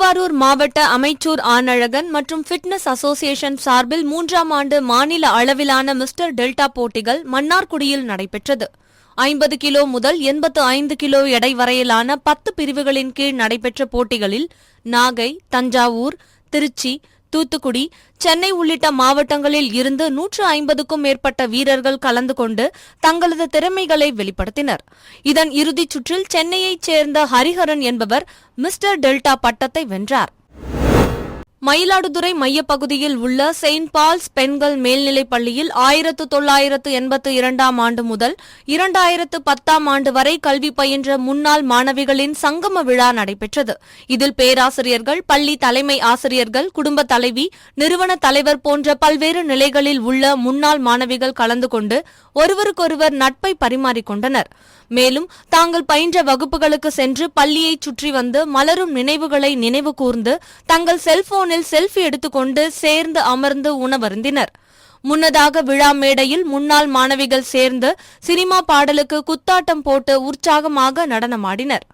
திருவாரூர் மாவட்ட அமைச்சூர் ஆனழகன் மற்றும் fitness association சார்பில் மூன்றாம் ஆண்டு மாநில அளவிலான மிஸ்டர் டெல்டா போட்டிகள் மன்னார்குடியில் நடைபெற்றது. ஐம்பது கிலோ முதல் எண்பத்து ஐந்து கிலோ எடை வரையிலான பத்து பிரிவுகளின் கீழ் நடைபெற்ற போட்டிகளில் நாகை தஞ்சாவூர் திருச்சி தூத்துக்குடி சென்னை உள்ளிட்ட மாவட்டங்களில் இருந்து நூற்று ஐம்பதுக்கும் மேற்பட்ட வீரர்கள் கலந்து கொண்டு தங்களது திறமைகளை வெளிப்படுத்தினர். இதன் இறுதிச் சுற்றில் சென்னையைச் சேர்ந்த ஹரிஹரன் என்பவர் மிஸ்டர் டெல்டா பட்டத்தை வென்றார். மயிலாடுதுறை மையப்பகுதியில் உள்ள செயின்ட் பால்ஸ் பெண்கள் மேல்நிலைப் பள்ளியில் ஆயிரத்து தொள்ளாயிரத்து எண்பத்து இரண்டாம் ஆண்டு முதல் இரண்டாயிரத்து பத்தாம் ஆண்டு வரை கல்வி பயின்ற முன்னாள் மாணவிகளின் சங்கம விழா நடைபெற்றது. இதில் பேராசிரியர்கள் பள்ளி தலைமை ஆசிரியர்கள் குடும்ப தலைவி நிறுவன தலைவர் போன்ற பல்வேறு நிலைகளில் உள்ள முன்னாள் மாணவிகள் கலந்து கொண்டு ஒருவருக்கொருவர் நட்பை பரிமாறிக்கொண்டனர் மேலும் தாங்கள் பயின்ற வகுப்புகளுக்கு சென்று பள்ளியை சுற்றி வந்து மலரும் நினைவுகளை நினைவு கூர்ந்து தங்கள் செல்போனில் செல்ஃபி எடுத்துக்கொண்டு சேர்ந்து அமர்ந்து உணவருந்தினர். முன்னதாக விழா மேடையில் முன்னாள் மாணவிகள் சேர்ந்து சினிமா பாடலுக்கு குத்தாட்டம் போட்டு உற்சாகமாக நடனமாடினர்.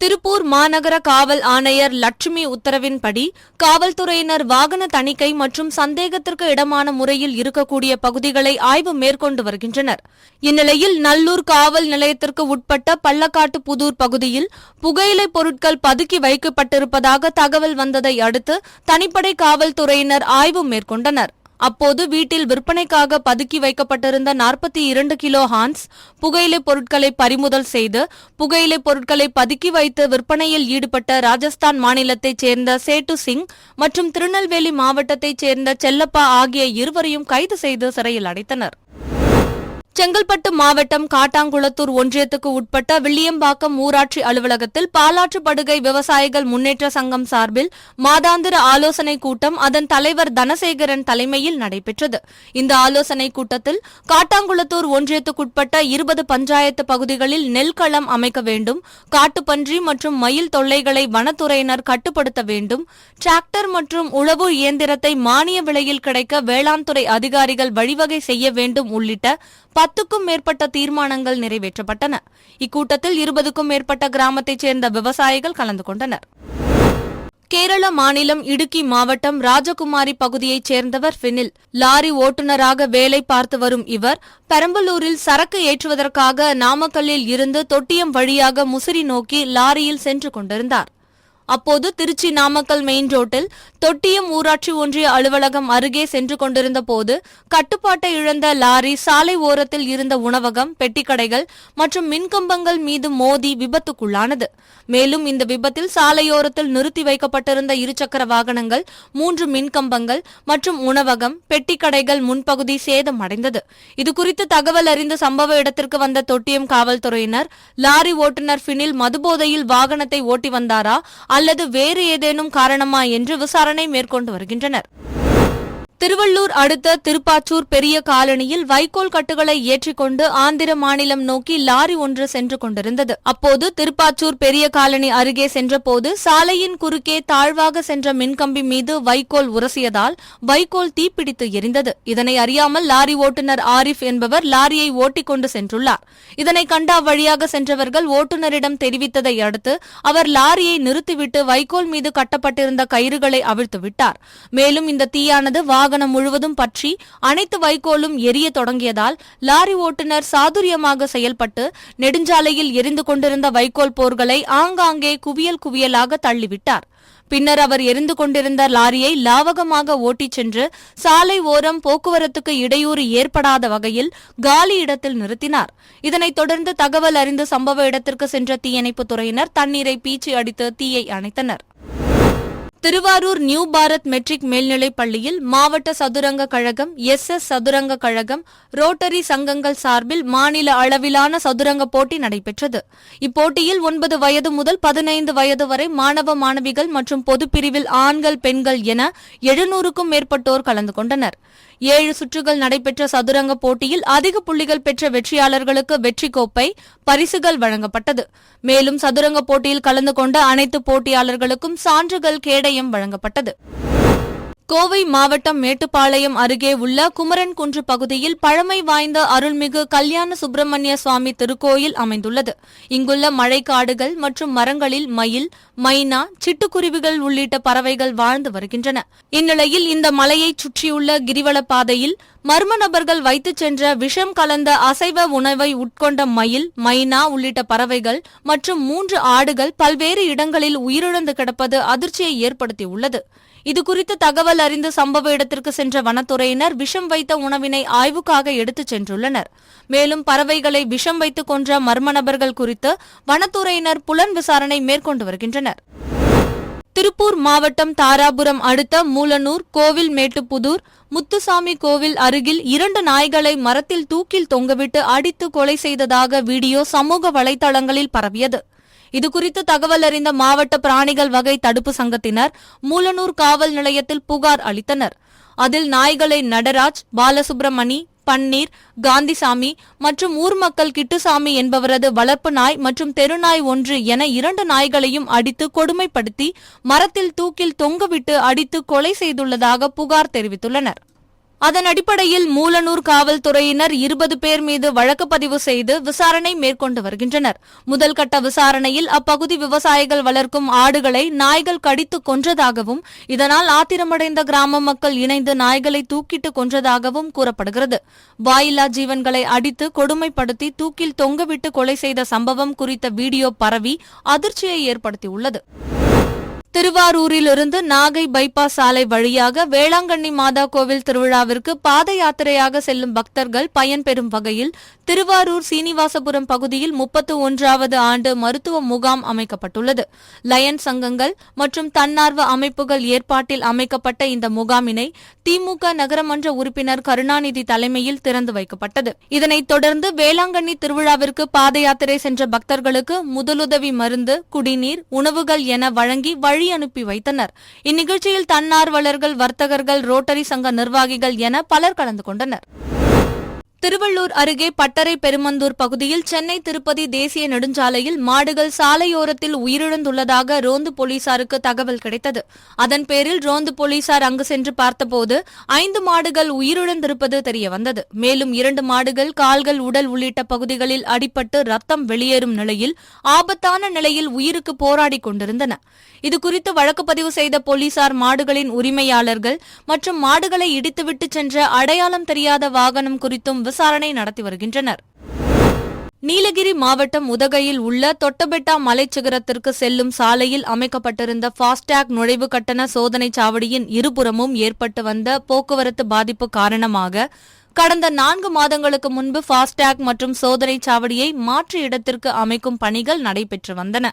திருப்பூர் மாநகர காவல் ஆணையர் லட்சுமி உத்தரவின்படி காவல்துறையினர் வாகன தணிக்கை மற்றும் சந்தேகத்திற்கு இடமான முறையில் இருக்கக்கூடிய பகுதிகளை ஆய்வு மேற்கொண்டு வருகின்றனர். இந்நிலையில் நல்லூர் காவல் நிலையத்திற்கு உட்பட்ட பள்ளக்காட்டு புதூர் பகுதியில் புகையிலை பொருட்கள் பதுக்கி வைக்கப்பட்டிருப்பதாக தகவல் வந்ததை அடுத்து தனிப்படை காவல்துறையினர் ஆய்வு மேற்கொண்டனர். அப்போது வீட்டில் விற்பனைக்காக பதுக்கி வைக்கப்பட்டிருந்த நாற்பத்தி இரண்டு கிலோ ஹான்ஸ் புகையிலைப் பொருட்களை பறிமுதல் செய்து புகையிலை பொருட்களை பதுக்கி வைத்து விற்பனையில் ஈடுபட்ட ராஜஸ்தான் மாநிலத்தைச் சேர்ந்த சேட்டு சிங் மற்றும் திருநெல்வேலி மாவட்டத்தைச் சேர்ந்த செல்லப்பா ஆகிய இருவரையும் கைது செய்து சிறையில் அடைத்தனர். செங்கல்பட்டு மாவட்டம் காட்டாங்குளத்தூர் ஒன்றியத்துக்கு உட்பட்ட வில்லியம்பாக்கம் ஊராட்சி அலுவலகத்தில் பாலாற்று படுகை விவசாயிகள் முன்னேற்ற சங்கம் சார்பில் மாதாந்திர ஆலோசனைக் கூட்டம் அதன் தலைவர் தனசேகரன் தலைமையில் நடைபெற்றது. இந்த ஆலோசனைக் கூட்டத்தில் காட்டாங்குளத்தூர் ஒன்றியத்துக்குட்பட்ட இருபது பஞ்சாயத்து பகுதிகளில் நெல்களம் அமைக்க வேண்டும் காட்டுப்பன்றி மற்றும் மயில் தொல்லைகளை வனத்துறையினர் கட்டுப்படுத்த வேண்டும் டிராக்டர் மற்றும் உழவு இயந்திரத்தை மானிய விலையில் கிடைக்க வேளாண் துறை அதிகாரிகள் வழிவகை செய்ய வேண்டும் உள்ளிட்ட பத்துக்கும் மேற்பட்ட தீர்மானங்கள் நிறைவேற்றப்பட்டன. இக்கூட்டத்தில் இருபதுக்கும் மேற்பட்ட கிராமத்தைச் சேர்ந்த விவசாயிகள் கலந்து கொண்டனர். கேரள மாநிலம் இடுக்கி மாவட்டம் ராஜகுமாரி பகுதியைச் சேர்ந்தவர் ஃபினில் லாரி ஓட்டுநராக வேலை பார்த்து வரும் இவர் பெரம்பலூரில் சரக்கு ஏற்றுவதற்காக நாமக்கல்லில் இருந்து தொட்டியம் வழியாக முசிறி நோக்கி லாரியில் சென்று கொண்டிருந்தார். அப்போது திருச்சி நாமக்கல் மெயின் ரோட்டில் தொட்டியம் ஊராட்சி ஒன்றிய அலுவலகம் அருகே சென்று கொண்டிருந்த போது கட்டுப்பாட்டை இழந்த லாரி சாலை ஓரத்தில் இருந்த உணவகம் பெட்டிக்கடைகள் மற்றும் மின்கம்பங்கள் மீது மோதி விபத்துக்குள்ளானது. மேலும் இந்த விபத்தில் சாலையோரத்தில் நிறுத்தி வைக்கப்பட்டிருந்த இருசக்கர வாகனங்கள் மூன்று மின்கம்பங்கள் மற்றும் உணவகம் பெட்டிக்கடைகள் முன்பகுதி சேதமடைந்தது. இதுகுறித்து தகவல் அறிந்து சம்பவ இடத்திற்கு வந்த தொட்டியம் காவல்துறையினர் லாரி ஓட்டுநர் பினில் மதுபோதையில் வாகனத்தை ஓட்டி வந்தாரா அல்லது வேறு ஏதேனும் காரணமா என்று விசாரணை மேற்கொண்டு வருகின்றனர். திருவள்ளூர் அடுத்த திருப்பாச்சூர் பெரிய காலனியில் வைக்கோல் கட்டுகளை ஏற்றிக்கொண்டு ஆந்திர மாநிலம் நோக்கி லாரி ஒன்று சென்று கொண்டிருந்தது. அப்போது திருப்பாச்சூர் பெரிய காலனி அருகே சென்றபோது சாலையின் குறுக்கே தாழ்வாக சென்ற மின்கம்பி மீது வைக்கோல் உரசியதால் வைக்கோல் தீப்பிடித்து எரிந்தது. இதனை அறியாமல் லாரி ஓட்டுநர் ஆரிஃப் என்பவர் லாரியை ஓட்டிக்கொண்டு சென்றுள்ளார். இதனை கண்டா வழியாக சென்றவர்கள் ஓட்டுநரிடம் தெரிவித்ததை அடுத்து அவர் லாரியை நிறுத்திவிட்டு வைக்கோல் மீது கட்டப்பட்டிருந்த கயிறுகளை அவிழ்த்து விட்டார். மேலும் இந்த தீயானது வாகன வாகனம் முழுவதும் பற்றி அனைத்து வைக்கோலும் எரிய தொடங்கியதால் லாரி ஓட்டுநர் சாதுரியமாக செயல்பட்டு நெடுஞ்சாலையில் எரிந்து கொண்டிருந்த வைக்கோல் போர்களை ஆங்காங்கே குவியல் குவியலாக தள்ளிவிட்டார். பின்னர் அவர் எரிந்து கொண்டிருந்த லாரியை லாவகமாக ஓட்டிச் சென்று சாலை ஓரம் போக்குவரத்துக்கு இடையூறு ஏற்படாத வகையில் காலி இடத்தில் நிறுத்தினார். இதனைத் தொடர்ந்து தகவல் அறிந்து சம்பவ இடத்திற்கு சென்ற தீயணைப்புத் துறையினர் தண்ணீரை பீச்சி அடித்து தீயை அணைத்தனர். திருவாரூர் நியூ பாரத் மெட்ரிக் மேல்நிலைப் பள்ளியில் மாவட்ட சதுரங்க கழகம் எஸ் எஸ் சதுரங்க கழகம் ரோட்டரி சங்கங்கள் சார்பில் மாநில அளவிலான சதுரங்க போட்டி நடைபெற்றது. இப்போட்டியில் ஒன்பது வயது முதல் பதினைந்து வயது வரை மாணவ மாணவிகள் மற்றும் பொதுப்பிரிவில் ஆண்கள் பெண்கள் என எழுநூறுக்கும் மேற்பட்டோர் கலந்து கொண்டனர். ஏழு சுற்றுகள் நடைபெற்ற சதுரங்க போட்டியில் அதிக புள்ளிகள் பெற்ற வெற்றியாளர்களுக்கு வெற்றி கோப்பை பரிசுகள் வழங்கப்பட்டது. மேலும் சதுரங்க போட்டியில் கலந்து கொண்ட அனைத்து போட்டியாளர்களுக்கும் சான்றுகள் கேடயம் வழங்கப்பட்டது. கோவை மாவட்டம் மேட்டுப்பாளையம் அருகே உள்ள குமரன் குன்று பகுதியில் பழமை வாய்ந்த அருள்மிகு கல்யாண சுப்பிரமணிய சுவாமி திருக்கோயில் அமைந்துள்ளது. இங்குள்ள மழைக்காடுகள் மற்றும் மரங்களில் மயில் மைனா சிட்டுக்குருவிகள் உள்ளிட்ட பறவைகள் வாழ்ந்து வருகின்றன. இந்நிலையில் இந்த மலையைச் சுற்றியுள்ள கிரிவல பாதையில் மர்ம நபர்கள் வைத்துச் சென்ற விஷம் கலந்த அசைவ உணவை உட்கொண்ட மயில் மைனா உள்ளிட்ட பறவைகள் மற்றும் மூன்று ஆடுகள் பல்வேறு இடங்களில் உயிரிழந்து கிடப்பது அதிர்ச்சியை ஏற்படுத்தியுள்ளது. இதுகுறித்து தகவல் அறிந்து சம்பவ இடத்திற்கு சென்ற வனத்துறையினர் விஷம் வைத்த உணவினை ஆய்வுக்காக எடுத்துச் சென்றுள்ளனர். மேலும் பறவைகளை விஷம் வைத்து கொன்ற மர்ம நபர்கள் குறித்து வனத்துறையினர் புலன் விசாரணை மேற்கொண்டு வருகின்றனர். திருப்பூர் மாவட்டம் தாராபுரம் அடுத்த மூலனூர் கோவில் மேட்டுப்புதூர் முத்துசாமி கோவில் அருகில் இரண்டு நாய்களை மரத்தில் தூக்கில் தொங்கவிட்டு அடித்து கொலை செய்ததாக வீடியோ சமூக வலைதளங்களில் பரவியது. இதுகுறித்து தகவல் அறிந்த மாவட்ட பிராணிகள் வகை தடுப்பு சங்கத்தினர் மூலனூர் காவல் நிலையத்தில் புகார் அளித்தனர். அதில் நாய்களை நடராஜ் பாலசுப்ரமணி பன்னீர் காந்திசாமி மற்றும் ஊர் மக்கள் கிட்டுசாமி என்பவரது வளர்ப்பு நாய் மற்றும் தெருநாய் ஒன்று என இரண்டு நாய்களையும் அடித்து கொடுமைப்படுத்தி மரத்தில் தூக்கில் தொங்கவிட்டு அடித்து கொலை செய்துள்ளதாக புகார் தெரிவித்துள்ளனர். அதன் அடிப்படையில் மூலனூர் காவல்துறையினர் இருபது பேர் மீது வழக்கு பதிவு செய்து விசாரணை மேற்கொண்டு வருகின்றனர். முதல் கட்ட விசாரணையில் அப்பகுதி விவசாயிகள் வளர்க்கும் ஆடுகளை நாய்கள் கடித்து கொன்றதாகவும் இதனால் ஆத்திரமடைந்த கிராம மக்கள் இணைந்து நாய்களை தூக்கிட்டு கொன்றதாகவும் கூறப்படுகிறது. வாயில்லா ஜீவன்களை அடித்து கொடுமைப்படுத்தி தூக்கில் தொங்கவிட்டு கொலை செய்த சம்பவம் குறித்த வீடியோ பரவி அதிர்ச்சியை ஏற்படுத்தியுள்ளது. திருவாரூரிலிருந்து நாகை பைபாஸ் சாலை வழியாக வேளாங்கண்ணி மாதா கோவில் திருவிழாவிற்கு பாத யாத்திரையாக செல்லும் பக்தர்கள் பயன்பெறும் வகையில் திருவாரூர் சீனிவாசபுரம் பகுதியில் முப்பத்து ஒன்றாவது ஆண்டு மருத்துவ முகாம் அமைக்கப்பட்டுள்ளது. லயன் சங்கங்கள் மற்றும் தன்னார்வ அமைப்புகள் ஏற்பாட்டில் அமைக்கப்பட்ட இந்த முகாமினை திமுக நகரமன்ற உறுப்பினர் கருணாநிதி தலைமையில் திறந்து வைக்கப்பட்டது. இதனைத் தொடர்ந்து வேளாங்கண்ணி திருவிழாவிற்கு பாத யாத்திரை சென்ற பக்தர்களுக்கு முதலுதவி மருந்து குடிநீர் உணவுகள் என வழங்கி வழி அனுப்பி வைத்தனர். இந்நிகழ்ச்சியில் தன்னார்வலர்கள் வர்த்தகர்கள் ரோட்டரி சங்க நிர்வாகிகள் என பலர் கலந்து கொண்டனர். திருவள்ளூர் அருகே பட்டறை பெருமந்தூர் பகுதியில் சென்னை திருப்பதி தேசிய நெடுஞ்சாலையில் மாடுகள் சாலையோரத்தில் உயிரிழந்துள்ளதாக ரோந்து போலீசாருக்கு தகவல் கிடைத்தது. அதன் பேரில் ரோந்து போலீசார் அங்கு சென்று பார்த்தபோது ஐந்து மாடுகள் உயிரிழந்திருப்பது தெரியவந்தது. மேலும் இரண்டு மாடுகள் கால்கள் உடல் உள்ளிட்ட பகுதிகளில் அடிபட்டு ரத்தம் வெளியேறும் நிலையில் ஆபத்தான நிலையில் உயிருக்கு போராடி கொண்டிருந்தன. இதுகுறித்து வழக்கு பதிவு செய்த போலீசார் மாடுகளின் உரிமையாளர்கள் மற்றும் மாடுகளை இடித்துவிட்டு சென்ற அடையாளம் தெரியாத வாகனம் குறித்தும் விசாரணை நடத்தி வருகின்றனர். நீலகிரி மாவட்டம் உதகையில் உள்ள தொட்டபெட்டா மலைச்சிகரத்திற்கு செல்லும் சாலையில் அமைக்கப்பட்டிருந்த ஃபாஸ்டேக் நுழைவு கட்டண சோதனைச் சாவடியின் இருபுறமும் ஏற்பட்டு வந்த போக்குவரத்து பாதிப்பு காரணமாக கடந்த நான்கு மாதங்களுக்கு முன்பு ஃபாஸ்டேக் மற்றும் சோதனைச் சாவடியை மாற்று இடத்திற்கு அமைக்கும் பணிகள் நடைபெற்று வந்தன.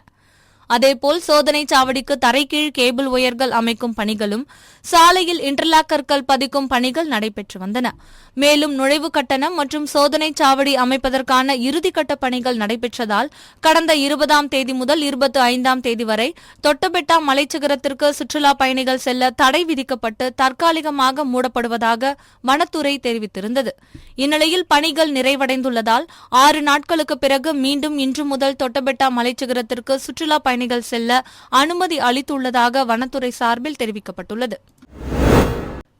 அதேபோல் சோதனைச் சாவடிக்கு தரைக்கீழ் கேபிள் ஒயர்கள் அமைக்கும் பணிகளும் சாலையில் இன்டர்லாக் கற்கள் பதிக்கும் பணிகள் நடைபெற்று வந்தன. மேலும் நுழைவு கட்டணம் மற்றும் சோதனை சாவடி அமைப்பதற்கான இறுதிக்கட்ட பணிகள் நடைபெற்றதால் கடந்த இருபதாம் தேதி முதல் இருபத்தி ஐந்தாம் தேதி வரை தொட்டபெட்டா மலைச்சிகரத்திற்கு சுற்றுலா பயணிகள் செல்ல தடை விதிக்கப்பட்டு தற்காலிகமாக மூடப்படுவதாக வனத்துறை தெரிவித்திருந்தது. இந்நிலையில் பணிகள் நிறைவடைந்துள்ளதால் ஆறு நாட்களுக்கு பிறகு மீண்டும் இன்று முதல் தொட்டபெட்டா மலைச்சிகரத்திற்கு சுற்றுலா பயணிகள் செல்ல அனுமதி அளித்துள்ளதாக வனத்துறை சார்பில் தெரிவிக்கப்பட்டுள்ளது.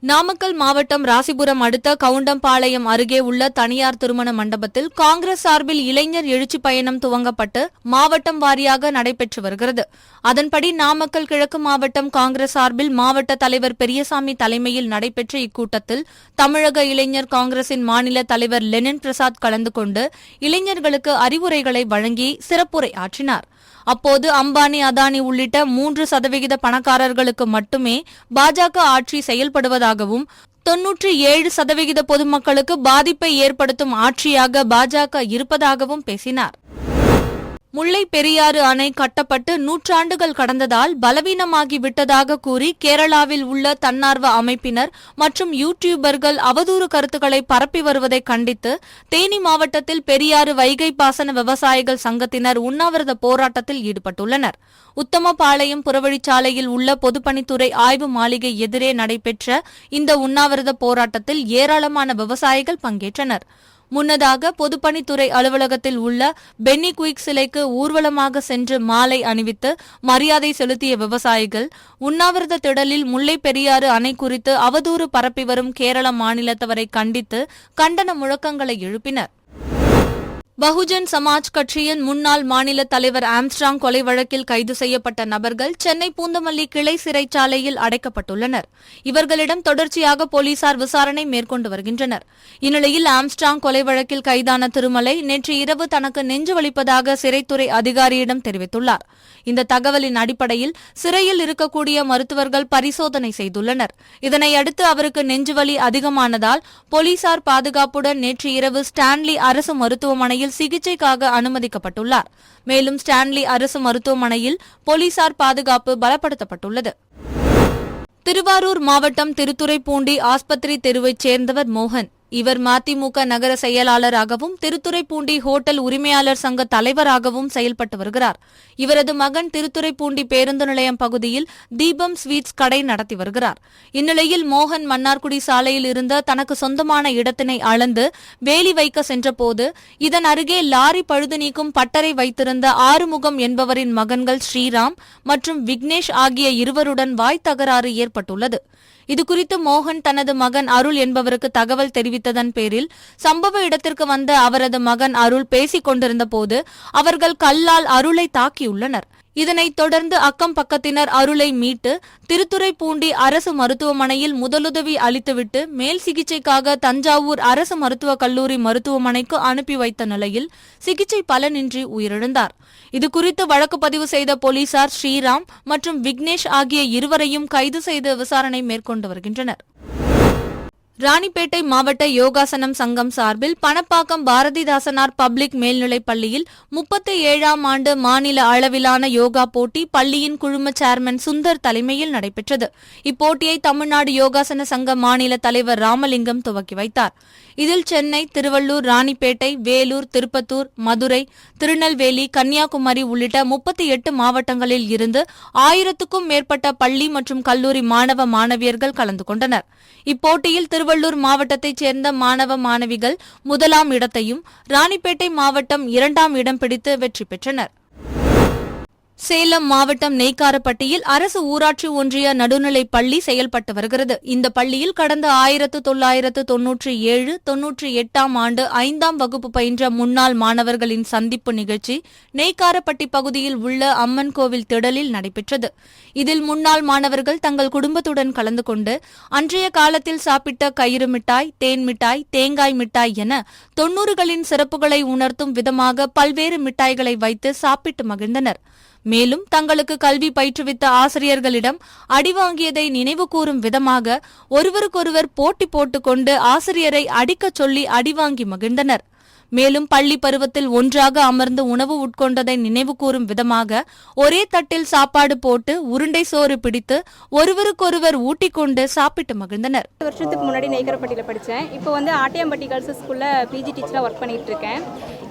நாமக்கல் மாவட்டம் ராசிபுரம் அடுத்த கவுண்டம்பாளையம் அருகே உள்ள தனியார் திருமண மண்டபத்தில் காங்கிரஸ் சார்பில் இளைஞர் எழுச்சி பயணம் துவங்கப்பட்டு மாவட்டம் வாரியாக நடைபெற்று வருகிறது. அதன்படி நாமக்கல் கிழக்கு மாவட்டம் காங்கிரஸ் சார்பில் மாவட்ட தலைவர் பெரியசாமி தலைமையில் நடைபெற்ற இக்கூட்டத்தில் தமிழக இளைஞர் காங்கிரசின் மாநில தலைவர் லெனின் பிரசாத் கலந்து கொண்டு இளைஞர்களுக்கு அறிவுரைகளை வழங்கி சிறப்புரை ஆற்றினார் அப்போது அம்பானி அதானி உள்ளிட்ட மூன்று சதவிகித பணக்காரர்களுக்கு மட்டுமே பாஜக ஆட்சி செயல்படுவதாகவும் தொன்னூற்றி ஏழு சதவிகித பொதுமக்களுக்கு பாதிப்பை ஏற்படுத்தும் ஆட்சியாக பாஜக இருப்பதாகவும் பேசினார். முல்லை பெரியாறு அணை கட்டப்பட்டு நூற்றாண்டுகள் கடந்ததால் பலவீனமாகி விட்டதாக கூறி கேரளாவில் உள்ள தன்னார்வ அமைப்பினர் மற்றும் யூடியூபர்கள் அவதூறு கருத்துக்களை பரப்பி வருவதை கண்டித்து தேனி மாவட்டத்தில் பெரியாறு வைகை பாசன விவசாயிகள் சங்கத்தினர் உண்ணாவிரத போராட்டத்தில் ஈடுபட்டுள்ளனர். உத்தமபாளையம் புறவழிச்சாலையில் உள்ள பொதுப்பணித்துறை ஆய்வு மாளிகை எதிரே நடைபெற்ற இந்த உண்ணாவிரத போராட்டத்தில் ஏராளமான விவசாயிகள் பங்கேற்றனர். முன்னதாக பொதுப்பணித்துறை அலுவலகத்தில் உள்ள பென்னி குயிக் சிலைக்கு ஊர்வலமாக சென்று மாலை அணிவித்து மரியாதை செலுத்திய விவசாயிகள் உண்ணாவிரத திடலில் முல்லை பெரியாறு அணை குறித்து அவதூறு பரப்பி வரும் கேரள மாநிலத்தவரை கண்டித்து கண்டன முழக்கங்களை எழுப்பினர். பகுஜன் சமாஜ் கட்சியின் முன்னாள் மாநில தலைவர் ஆம்ஸ்ட்ராங் கொலை வழக்கில் கைது செய்யப்பட்ட நபர்கள் சென்னை பூந்தமல்லி கிளை சிறைச்சாலையில் அடைக்கப்பட்டுள்ளனர். இவர்களிடம் தொடர்ச்சியாக போலீசார் விசாரணை மேற்கொண்டு வருகின்றனர். இந்நிலையில் ஆம்ஸ்ட்ராங் கொலை வழக்கில் கைதான திருமலை நேற்று இரவு தனக்கு நெஞ்சு வலிப்பதாக சிறைத்துறை அதிகாரியிடம் தெரிவித்துள்ளார். இந்த தகவலின் அடிப்படையில் சிறையில் இருக்கக்கூடிய மருத்துவர்கள் பரிசோதனை செய்துள்ளனர். இதனையடுத்து அவருக்கு நெஞ்சுவலி அதிகமானதால் போலீசார் பாதுகாப்புடன் நேற்று இரவு ஸ்டான்லி அரசு மருத்துவமனையில் சிகிச்சைக்காக அனுமதிக்கப்பட்டுள்ளார். மேலும் ஸ்டான்லி அரசு மருத்துவமனையில் போலீசார் பாதுகாப்பு பலப்படுத்தப்பட்டுள்ளது. திருவாரூர் மாவட்டம் திருத்துறைப்பூண்டி ஆஸ்பத்திரி தெருவைச் சேர்ந்தவர் மோகன். இவர் மதிமுக நகர செயலாளராகவும் திருத்துறைப்பூண்டி ஹோட்டல் உரிமையாளர் சங்க தலைவராகவும் செயல்பட்டு வருகிறார். இவரது மகன் திருத்துறைப்பூண்டி பேருந்து நிலையம் பகுதியில் தீபம் ஸ்வீட்ஸ் கடை நடத்தி வருகிறார். இந்நிலையில் மோகன் மன்னார்குடி சாலையில் இருந்த தனக்கு சொந்தமான இடத்தினை அளந்து வேலி வைக்க சென்றபோது இதன் அருகே லாரி பழுது நீக்கும் பட்டறை வைத்திருந்த ஆறுமுகம் என்பவரின் மகன்கள் ஸ்ரீராம் மற்றும் விக்னேஷ் ஆகிய இருவருடன் வாய் தகராறு ஏற்பட்டுள்ளது. இதுகுறித்து மோகன் தனது மகன் அருள் என்பவருக்கு தகவல் தெரிவித்ததன் பேரில் சம்பவ இடத்திற்கு வந்த அவரது மகன் அருள் பேசிக் கொண்டிருந்த போது அவர்கள் கல்லால் அருளை தாக்கியுள்ளனர். இதனைத் தொடர்ந்து அக்கம் பக்கத்தினர் அருளை மீட்டு திருத்துறைப்பூண்டி அரசு மருத்துவமனையில் முதலுதவி அளித்துவிட்டு மேல் சிகிச்சைக்காக தஞ்சாவூர் அரசு மருத்துவக் கல்லூரி மருத்துவமனைக்கு அனுப்பி வைத்த நிலையில் சிகிச்சை பலனின்றி உயிரிழந்தார். இதுகுறித்து வழக்கு பதிவு செய்த போலீசார் ஸ்ரீராம் மற்றும் விக்னேஷ் ஆகிய இருவரையும் கைது செய்து விசாரணை மேற்கொண்டு வருகின்றனர். ராணிப்பேட்டை மாவட்ட யோகாசனம் சங்கம் சார்பில் பணப்பாக்கம் பாரதிதாசனார் பப்ளிக் மேல்நிலைப் பள்ளியில் முப்பத்தி ஏழாம் ஆண்டு மாநில அளவிலான யோகா போட்டி பள்ளியின் குழும சேர்மன் சுந்தர் தலைமையில் நடைபெற்றது. இப்போட்டியை தமிழ்நாடு யோகாசன சங்க மாநில தலைவர் ராமலிங்கம் துவக்கி வைத்தார். இதில் சென்னை திருவள்ளூர் ராணிப்பேட்டை வேலூர் திருப்பத்தூர் மதுரை திருநெல்வேலி கன்னியாகுமரி உள்ளிட்ட முப்பத்தி எட்டு மாவட்டங்களில் இருந்து ஆயிரத்துக்கும் மேற்பட்ட பள்ளி மற்றும் கல்லூரி மாணவ மாணவியர்கள் கலந்து கொண்டனர். இப்போட்டியில் திருவள்ளூர் மாவட்டத்தைச் சேர்ந்த மாணவ மாணவிகள் முதலாம் இடத்தையும் ராணிப்பேட்டை மாவட்டம் இரண்டாம் இடம் பிடித்து வெற்றி பெற்றனர். சேலம் மாவட்டம் நெய்க்காரப்பட்டியில் அரசு ஊராட்சி ஒன்றிய நடுநிலைப் பள்ளி செயல்பட்டு வருகிறது. இந்த பள்ளியில் கடந்த ஆயிரத்து தொள்ளாயிரத்து தொன்னூற்றி ஏழு தொன்னூற்றி எட்டாம் ஆண்டு ஐந்தாம் வகுப்பு பயின்ற முன்னாள் மாணவர்களின் சந்திப்பு நிகழ்ச்சி நெய்க்காரப்பட்டி பகுதியில் உள்ள அம்மன் கோவில் திடலில் நடைபெற்றது. இதில் முன்னாள் மாணவர்கள் தங்கள் குடும்பத்துடன் கலந்து கொண்டு அன்றைய காலத்தில் சாப்பிட்ட கயிறு மிட்டாய் தேன் மிட்டாய் தேங்காய் மிட்டாய் என தொன்னூறுகளின் சிறப்புகளை உணர்த்தும் விதமாக பல்வேறு மிட்டாய்களை வைத்து சாப்பிட்டு மகிழ்ந்தனர். மேலும் தங்களுக்கு கல்வி பயிற்றுவித்த ஆசிரியர்களிடம் அடிவாங்கியதை நினைவு கூறும் விதமாக ஒருவருக்கொருவர் போட்டி போட்டுக்கொண்டு ஆசிரியரை அடிக்கச் சொல்லி அடிவாங்கி மகிழ்ந்தனர். மேலும் பள்ளி பருவத்தில் ஒன்றாக அமர்ந்து உணவு உட்கொண்டதை நினைவுகூரும் விதமாக ஒரே தட்டில் சாப்பாடு போட்டு உருண்டை சோறு பிடித்து ஒருவருக்கொருவர் ஊட்டிக்கொண்டு சாப்பிட்டு மகிழ்ந்தனர். வருஷத்துக்கு முன்னாடி நெய்கரப்பட்டியில் படித்தேன். இப்போ வந்து ஆட்டியம்பட்டி கேர்ள்ஸ் ஸ்கூலில் பிஜி டீச்சராக ஒர்க் பண்ணிட்டு இருக்கேன்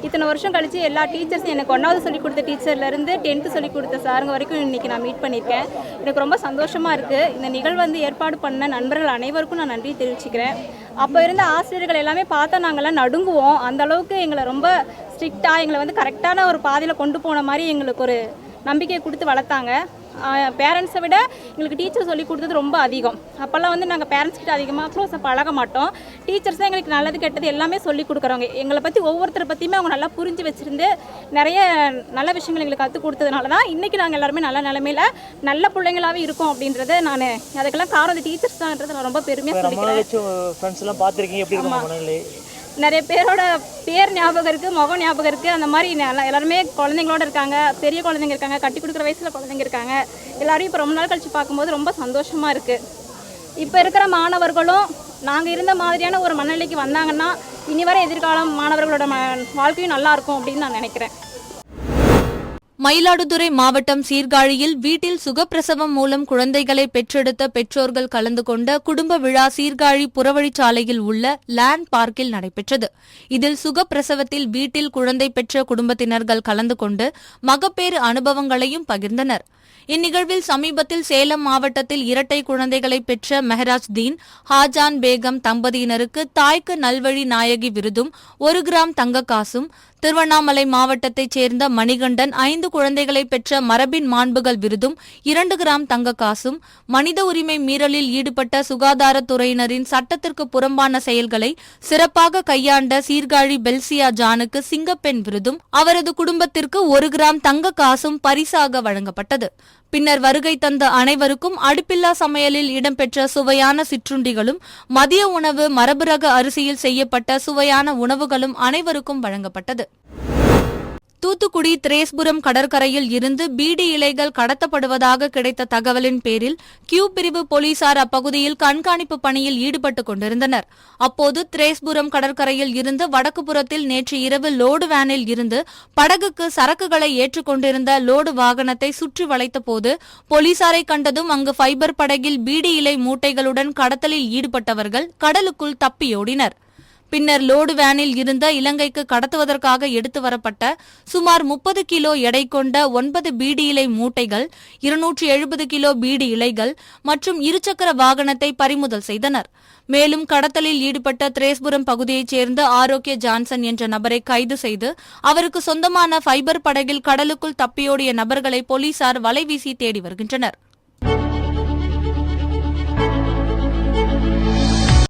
இத்தனை வருஷம் கழிச்சு எல்லா டீச்சர்ஸும் எனக்கு ஒன்றாவது சொல்லிக் கொடுத்த டீச்சர்லேருந்து டென்த்து சொல்லிக் கொடுத்த சாருங்க வரைக்கும் இன்றைக்கி நான் மீட் பண்ணியிருக்கேன். எனக்கு ரொம்ப சந்தோஷமாக இருக்குது இந்த நிகழ்வு வந்து ஏற்பாடு பண்ண நண்பர்கள் அனைவருக்கும் நான் நன்றி தெரிவிச்சுக்கிறேன். அப்போ இருந்த ஆசிரியர்கள் எல்லாமே பார்த்தா நாங்கள்லாம் நடுங்குவோம். அந்த அளவுக்கு எங்களை ரொம்ப ஸ்ட்ரிக்டாக எங்களை வந்து கரெக்டான ஒரு பாதையில் கொண்டு போன மாதிரி எங்களுக்கு ஒரு நம்பிக்கையை கொடுத்து வளர்த்தாங்க. பேரண்ட்ஸை விட எங்களுக்கு டீச்சர் சொல்லி கொடுத்தது ரொம்ப அதிகம். அப்போல்லாம் வந்து நாங்கள் பேரண்ட்ஸ் கிட்ட அதிகமாக க்ளோஸாக பழக மாட்டோம். டீச்சர்ஸ் தான் எங்களுக்கு நல்லது கெட்டது எல்லாமே சொல்லி கொடுக்குறவங்க. எங்களை பற்றி ஒவ்வொருத்தரை பற்றியுமே அவங்க நல்லா புரிஞ்சு வச்சுருந்து நிறைய நல்ல விஷயங்கள் எங்களுக்கு கற்றுக் கொடுத்ததுனால தான் இன்றைக்கி நாங்கள் எல்லாருமே நல்ல நிலமையில நல்ல பிள்ளைங்களாவே இருக்கோம் அப்படின்றத நான் அதுக்கெல்லாம் காரணம் டீச்சர்ஸ் தான்ன்றதை நான் ரொம்ப பெருமையாக சொல்லிக்கிறேன். நிறைய பேரோட பேர் ஞாபகம் இருக்குது முகம் ஞாபகம் இருக்குது அந்த மாதிரி நல்ல- எல்லாருமே குழந்தைங்களோட இருக்காங்க பெரிய குழந்தைங்க இருக்காங்க கட்டி கொடுக்குற வயசில் குழந்தைங்க இருக்காங்க. எல்லோரும் இப்போ ரொம்ப நாள் கழித்து பார்க்கும்போது ரொம்ப சந்தோஷமாக இருக்குது இப்போ இருக்கிற மாணவர்களும் நாங்கள் இருந்த மாதிரியான ஒரு மனநிலைக்கு வந்தாங்கன்னா இனி வர எதிர்காலம் மாணவர்களோட ம வாழ்க்கையும் நல்லா இருக்கும் அப்படின்னு நான் நினைக்கிறேன். மயிலாடுதுறை மாவட்டம் சீர்காழியில் வீட்டில் சுகப்பிரசவம் மூலம் குழந்தைகளை பெற்றெடுத்த பெற்றோர்கள் கலந்து கொண்ட குடும்ப விழா சீர்காழி புறவழிச்சாலையில் உள்ள லேண்ட் பார்க்கில் நடைபெற்றது. இதில் சுகப்பிரசவத்தில் வீட்டில் குழந்தை பெற்ற குடும்பத்தினர்கள் கலந்து கொண்டு மகப்பேறு அனுபவங்களையும் பகிர்ந்தனர். இந்நிகழ்வில் சமீபத்தில் சேலம் மாவட்டத்தில் இரட்டை குழந்தைகளை பெற்ற மெஹராஜ் தீன் ஹாஜான் பேகம் தம்பதியினருக்கு தாய்க்கு நல்வழி நாயகி விருதும் ஒரு கிராம் தங்க காசும் திருவண்ணாமலை மாவட்டத்தைச் சேர்ந்த மணிகண்டன் ஐந்து குழந்தைகளை பெற்ற மரபின் மாண்புகள் விருதும் இரண்டு கிராம் தங்க காசும் மனித உரிமை மீறலில் ஈடுபட்ட சுகாதாரத்துறையினரின் சட்டத்திற்கு புறம்பான செயல்களை சிறப்பாக கையாண்ட சீர்காழி பெல்சியா ஜானுக்கு சிங்கப்பெண் விருதும் அவரது குடும்பத்திற்கு ஒரு கிராம் தங்க காசும் பரிசாக வழங்கப்பட்டது. பின்னர் வருகை தந்த அனைவருக்கும் அடுப்பில்லா சமையலில் இடம்பெற்ற சுவையான சிற்றுண்டிகளும் மதிய உணவு மரபுரக அரிசியில் செய்யப்பட்ட சுவையான உணவுகளும் அனைவருக்கும் வழங்கப்பட்டது. தூத்துக்குடி திரேஸ்புரம் கடற்கரையில் இருந்து பீடி இலைகள் கடத்தப்படுவதாக கிடைத்த தகவலின் பேரில் கியூ பிரிவு போலீசார் அப்பகுதியில் கண்காணிப்பு பணியில் ஈடுபட்டுக் கொண்டிருந்தனர். அப்போது திரேஸ்புரம் கடற்கரையில் இருந்து வடக்குப்புறத்தில் நேற்று இரவு லோடு வேனில் இருந்து படகுக்கு சரக்குகளை ஏற்றுக்கொண்டிருந்த லோடு வாகனத்தை சுற்றி வளைத்தபோது போலீசாரை கண்டதும் அங்கு ஃபைபர் படகில் பீடி இலை மூட்டைகளுடன் கடத்தலில் ஈடுபட்டவர்கள் கடலுக்குள் தப்பியோடினர் பின்னர் லோடு வேனில் இருந்த இலங்கைக்கு கடத்துவதற்காக எடுத்து வரப்பட்ட சுமார் முப்பது கிலோ எடை கொண்ட ஒன்பது பீடி இலை மூட்டைகள் இருநூற்றி எழுபது கிலோ பீடி இலைகள் மற்றும் இருசக்கர வாகனத்தை பறிமுதல் செய்தனர். மேலும் கடத்தலில் ஈடுபட்ட திரேஸ்புரம் பகுதியைச் சேர்ந்த ஆரோக்கிய ஜான்சன் என்ற நபரை கைது செய்து அவருக்கு சொந்தமான ஃபைபர் படகில் கடலுக்குள் தப்பியோடிய நபர்களை போலீசார் வலைவீசி தேடி வருகின்றனர்.